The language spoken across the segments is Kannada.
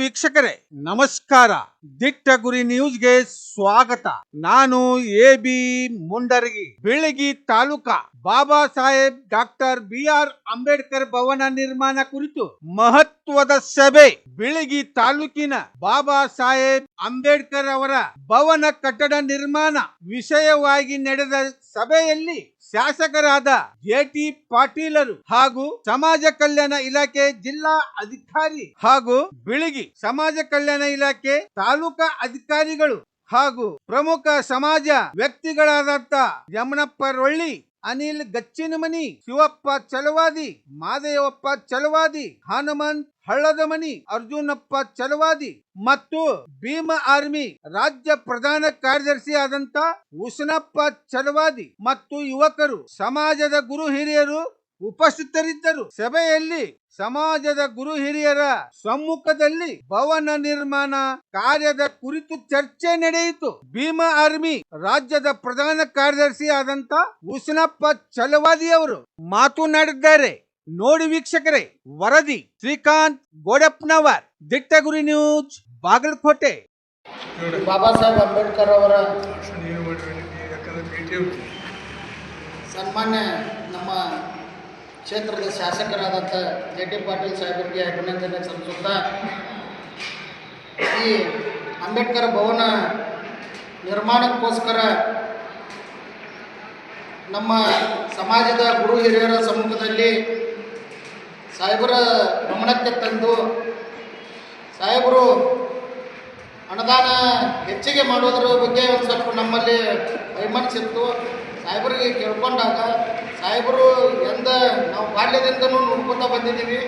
ವೀಕ್ಷಕರೇ, ನಮಸ್ಕಾರ. ದಿಟ್ಟ ಗುರಿ ನ್ಯೂಸ್ಗೆ ಸ್ವಾಗತ. ನಾನು A B Mundaragi, Belagi taluka, Baba Saheb doctor B R Ambedkar ಭವನ ನಿರ್ಮಾಣ ಕುರಿತು ಮಹತ್ವದ ಸಭೆ, ಬೆಳಗಿ ತಾಲೂಕಿನ ಬಾಬಾ ಸಾಹೇಬ್ ಅಂಬೇಡ್ಕರ್ ಅವರ ಭವನ ಕಟ್ಟಡ ನಿರ್ಮಾಣ ವಿಷಯವಾಗಿ ನಡೆದ ಸಭೆಯಲ್ಲಿ ಶಾಸಕರಾದ ಜೆ ಪಾಟೀಲರು ಹಾಗೂ ಸಮಾಜ ಕಲ್ಯಾಣ ಇಲಾಖೆ ಜಿಲ್ಲಾ ಅಧಿಕಾರಿ ಹಾಗೂ ಬಿಳಿಗಿ ಸಮಾಜ ಕಲ್ಯಾಣ ಇಲಾಖೆ ತಾಲೂಕಾ ಅಧಿಕಾರಿಗಳು ಹಾಗೂ ಪ್ರಮುಖ ಸಮಾಜ ವ್ಯಕ್ತಿಗಳಾದಂತ ಯಮನಪ್ಪ ರೊಳ್ಳಿ ಅನಿಲ್ ಗಚ್ಚಿನಮನಿ, ಶಿವಪ್ಪ ಚಲವಾದಿ, ಮಾದೇವಪ್ಪ ಚಲವಾದಿ, ಹನುಮಂತ್ ಹಳ್ಳದ ಮನಿ ಅರ್ಜುನಪ್ಪ ಚಲವಾದಿ ಮತ್ತು ಭೀಮ ಆರ್ಮಿ ರಾಜ್ಯ ಪ್ರಧಾನ ಕಾರ್ಯದರ್ಶಿ ಆದಂತ ಉಸನಪ್ಪ ಚಲವಾದಿ ಮತ್ತು ಯುವಕರು. ಸಮಾಜದ ಗುರು ಹಿರಿಯರು ಉಪಸ್ಥಿತರಿದ್ದರು. ಸಭೆಯಲ್ಲಿ ಸಮಾಜದ ಗುರು ಹಿರಿಯರ ಸಮ್ಮುಖದಲ್ಲಿ ಭವನ ನಿರ್ಮಾಣ ಕಾರ್ಯದ ಕುರಿತು ಚರ್ಚೆ ನಡೆಯಿತು. ಭೀಮಾ ಆರ್ಮಿ ರಾಜ್ಯದ ಪ್ರಧಾನ ಕಾರ್ಯದರ್ಶಿ ಆದಂತ ಉಸನಪ್ಪ ಚಲವಾದಿ ಅವರು ಮಾತನಾಡಿದ್ದಾರೆ. ನೋಡಿ ವೀಕ್ಷಕರೇ ವರದಿ ಶ್ರೀಕಾಂತ್ ಗೋಡಪ್ಪನವರ್ ದಿಟ್ಟಗುರಿ ನ್ಯೂಸ್ ಬಾಗಲಕೋಟೆ. ಬಾಬಾ ಸಾಹೇಬ್ ಅಂಬೇಡ್ಕರ್ ಅವರ ಸನ್ಮಾನ್ಯ ನಮ್ಮ ಕ್ಷೇತ್ರದ ಶಾಸಕರಾದಂಥ ಜೆ ಟಿ ಪಾಟೀಲ್ ಸಾಹೇಬರಿಗೆ ಅಭಿನಂದನೆ ಸಲ್ಲಿಸುತ್ತಾ ಈ ಅಂಬೇಡ್ಕರ್ ಭವನ ನಿರ್ಮಾಣಕ್ಕೋಸ್ಕರ ನಮ್ಮ ಸಮಾಜದ ಗುರು ಹಿರಿಯರ ಸಮ್ಮುಖದಲ್ಲಿ ಸಾಹೇಬರ ಗಮನಕ್ಕೆ ತಂದು ಸಾಹೇಬರು ಅನುದಾನ ಹೆಚ್ಚಿಗೆ ಮಾಡೋದ್ರ ಬಗ್ಗೆ ಒಂದು ಸ್ವಲ್ಪ ನಮ್ಮಲ್ಲಿ ವೈಮನಸ್ಸಿತ್ತು ಸಾಹೇಬರಿಗೆ ಕೇಳ್ಕೊಂಡಾಗ ಸಾಹೇಬರು ಎಂದ ನಾವು ಬಾಲ್ಯದಿಂದನೂ ನೋಡ್ಕೊತಾ ಬಂದಿದ್ದೀವಿ.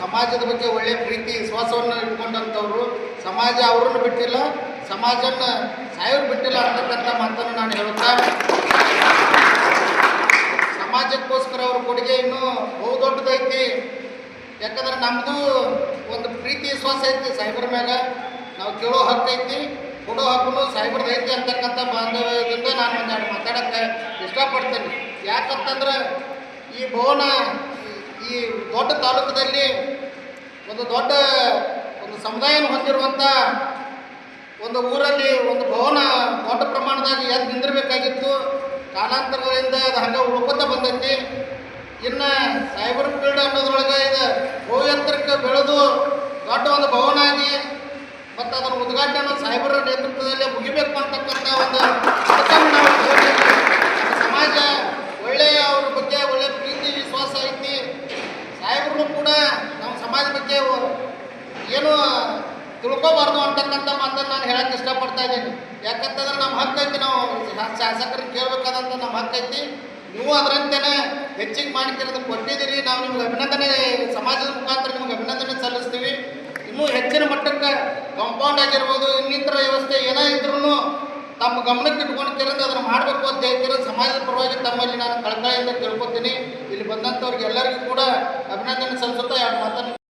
ಸಮಾಜದ ಬಗ್ಗೆ ಒಳ್ಳೆಯ ಪ್ರೀತಿ, ವಿಶ್ವಾಸವನ್ನು ಇಟ್ಕೊಂಡಂಥವ್ರು. ಸಮಾಜ ಅವರನ್ನು ಬಿಟ್ಟಿಲ್ಲ ಸಮಾಜನ ಸಾಹೇಬ್ರು ಬಿಟ್ಟಿಲ್ಲ ಅಂತಕ್ಕಂಥ ಮಾತನ್ನು ನಾನು ಹೇಳುತ್ತಾ ಸಮಾಜಕ್ಕೋಸ್ಕರ ಅವ್ರ ಕೊಡುಗೆ ಇನ್ನೂ ಬಹು ದೊಡ್ಡದೈತಿ. ಯಾಕಂದ್ರೆ ನಮ್ಮದು ಒಂದು ಪ್ರೀತಿ, ವಿಶ್ವಾಸ ಐತಿ ಸಾಹೇಬ್ರ ಮ್ಯಾಗ. ನಾವು ಕೇಳೋ ಹಕ್ಕು ಐತಿ ಹಾಕೊಂಡು ಸೈಬರ್ ಐತಿ ಅಂತಕ್ಕಂಥ ಬಾಂಧವ್ಯದಿಂದ ನಾನು ಒಂದೆರಡು ಮಾತಾಡೋಕ್ಕೆ ಇಷ್ಟಪಡ್ತೇನೆ. ಯಾಕಂತಂದ್ರೆ ಈ ಭವನ ಈ ದೊಡ್ಡ ತಾಲೂಕದಲ್ಲಿ ಒಂದು ದೊಡ್ಡ ಒಂದು ಸಮುದಾಯ ಹೊಂದಿರುವಂಥ ಒಂದು ಊರಲ್ಲಿ ಒಂದು ಭವನ ದೊಡ್ಡ ಪ್ರಮಾಣದಾಗ ಎದ್ದು ನಿಂದಿರಬೇಕಾಗಿತ್ತು. ಕಾಲಾಂತರಗಳಿಂದ ಅದು ಹಂಗೆ ಉಳ್ಕೊತ ಬಂದೈತಿ. ಇನ್ನು ಸೈಬರ್ ಫೀಲ್ಡ್ ಅನ್ನೋದ್ರೊಳಗೆ ಇದು ಭೂಯಂತ್ರಕ್ಕೆ ಬೆಳೆದು ದೊಡ್ಡ ಒಂದು ಭವನ ಆಗಿ ಮತ್ತು ಅದನ್ನು ಉದ್ಘಾಟನೆ ಸಾಹೇಬರ ನೇತೃತ್ವದಲ್ಲೇ ಮುಗಿಬೇಕು ಅಂತಕ್ಕಂಥ ಒಂದು ಕೆಲಸವನ್ನು ನಾವು చేయಬೇಕು. ನಮ್ಮ ಸಮಾಜ ಒಳ್ಳೆಯ ಅವ್ರ ಬಗ್ಗೆ ಒಳ್ಳೆಯ ಪ್ರೀತಿ ವಿಶ್ವಾಸ ಐತಿ ಸಾಹೇಬರು ಕೂಡ ನಮ್ಮ ಬಗ್ಗೆ ಏನು ತಿಳ್ಕೊಬಾರ್ದು ಅಂತಕ್ಕಂಥ ಮಾತನ್ನು ನಾನು ಹೇಳಕ್ಕೆ ಇಷ್ಟಪಡ್ತಾ ಇದ್ದೀನಿ. ಯಾಕಂತಂದ್ರೆ ನಮ್ಮ ಹಕ್ಕು ಐತಿ, ನಾವು ಶಾಸಕರಿಗೆ ಕೇಳಬೇಕಾದಂಥ ನಮ್ಮ ಹಕ್ಕು ಐತಿ. ನೀವು ಅದರಂತೆಯೇ ಹೆಚ್ಚಿಗೆ ಮಾಡಿಕಿರೋದು ಕೊಟ್ಟಿದ್ದೀರಿ. ನಾವು ನಿಮ್ಗೆ ಅಭಿನಂದನೆ, ಸಮಾಜದ ಮುಖಾಂತರ ನಿಮ್ಗೆ ಅಭಿನಂದನೆ ಸಲ್ಲಿಸ್ತೀವಿ. ಇನ್ನೂ ಹೆಚ್ಚಿನ ಮಟ್ಟಕ್ಕೆ ಕಾಂಪೌಂಡ್ ಆಗಿರ್ಬೋದು, ಇನ್ನಿತರ ವ್ಯವಸ್ಥೆ ಏನೇ ಇದ್ರೂ ತಮ್ಮ ಗಮನಕ್ಕೆ ಇಟ್ಕೊಂಡು ಕೆರೆದು ಅದನ್ನು ಮಾಡಬೇಕು ಅಂತ ಹೇಳ್ತಿರೋ. ಸಮಾಜದ ಪರವಾಗಿ ತಮ್ಮಲ್ಲಿ ನಾನು ಕಳಕಳಿಯಿಂದ ತಿಳ್ಕೊತೀನಿ. ಇಲ್ಲಿ ಬಂದಂಥವ್ರಿಗೆ ಎಲ್ಲರಿಗೂ ಕೂಡ ಅಭಿನಂದನೆ ಸಲ್ಲಿಸುತ್ತಾ ಎರಡು ಮಾತನ್ನು